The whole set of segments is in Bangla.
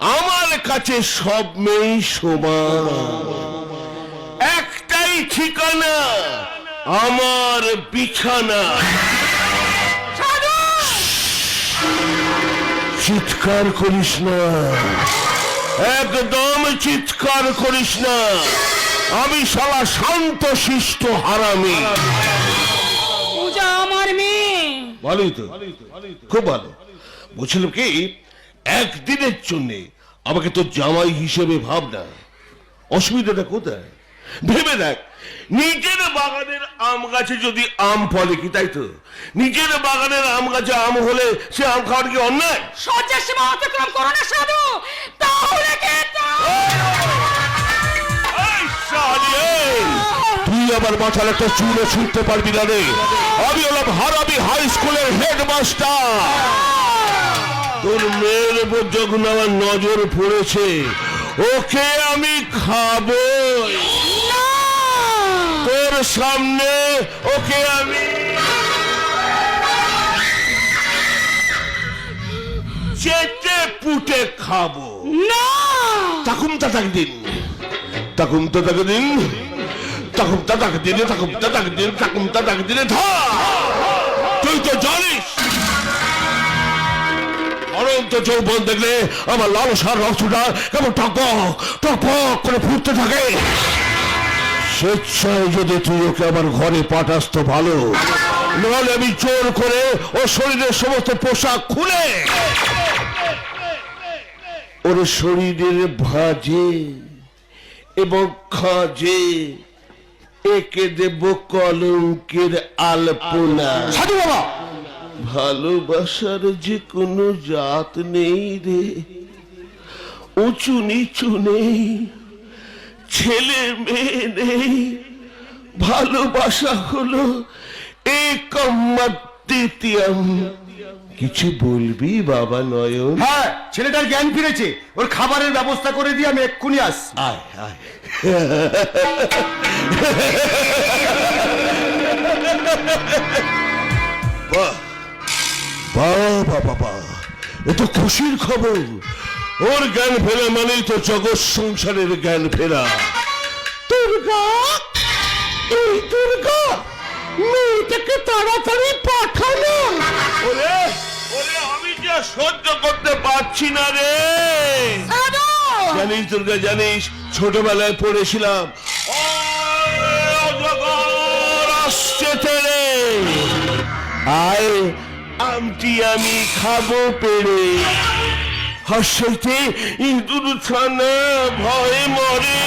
আমার কাছে সব মেয়েই সমান। একটাই ঠিকানা আমার বিছানা। চিৎকার করিস না। একদম চিৎকার করিস না। আমি শালা শান্ত শিষ্ট হারামি। পূজা আমার মেয়ে। ভালোই তো। খুব ভালো। বলছিলাম কি একদিনের জন্য আমাকে তো জামাই হিসেবে ভাব না। অসুবিধাটা কোথায়? ভেবে দেখ নিজের বাগানের আম গাছে যদি আম ফলে কি তাই তো? নিজের বাগানের আম গাছে আম হলে সে আম খাওয়ার কি অন্যায়? সহ্যের সীমা অতিক্রম করো না সাধু! তাহলে কিন্তু শালি, এই! তুই আমার মাথার একটা চুলও ছুটতে পারবি না রে। আমি হলাম হারাবি হাই স্কুলের হেডমাস্টার। তোর মেয়ের উপর যখন আমার নজর পড়েছে ওকে আমি খাব তোর সামনে ওকে আমি চেটে পুটে খাব। না! তাকুম তাতাক দিন তাকুম তাতাক দিন তাকুম তাতাক দিনে তাকুম তাতাক দিন তাকুম তাতাক দিনে ধা তুই তো জানিস অনন্ত যৌবন দেখলে আমার লালসার রক্তটা কেমন টক টক করে ফুটতে থাকে। স্বেচ্ছায় যদি তুই ওকে আমার ঘরে পাঠাস তো ভালো, নাহলে আমি জোর করে ও শরীরের সমস্ত পোশাক খুলে ওর শরীরের ভাজে এবং খাজে, একে দেব কলঙ্কের আলপনা। সাধু বাবা ভালোবাসার যে কোনো জাত নেই রে। উঁচু নিচু নেই ছেলে মেয়ে নেই। ভালোবাসা হলো একমাত্রিতিয়াম কিছু বলবি বাবা নয়ন? হ্যাঁ ছেলেটার জ্ঞান ফিরেছে। ওর খাবারের ব্যবস্থা করে দিয়ে আমি এক্ষুনি আস আয় আয়। বাহ। এ তো খুশির খবর। ওর জ্ঞান ফেরা মানেই তো জগৎ সংসারের জ্ঞান ফেরা। দুর্গা এই দুর্গা মেয়েটাকে তাড়াতাড়ি পাঠানো। ওরে ওরে আমি যা সহ্য করতে পারছি না রে! জানিস দুর্গা জানিস ছোটবেলায় পড়েছিলাম। আসছে তেরে। আয় আমটি আমি খাব পেরে হাসতে ইঁদুর ছানা ভয়ে মরে।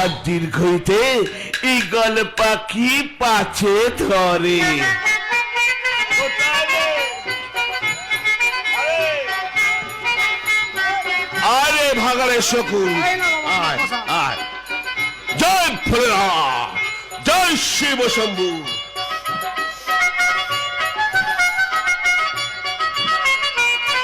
আর দীর্ঘইতে ইগল পাখি পাছে ধরে। আরে ভাগারে শকুন। আয় আয়। জয় ফলেরা। জয় শিব শম্ভু।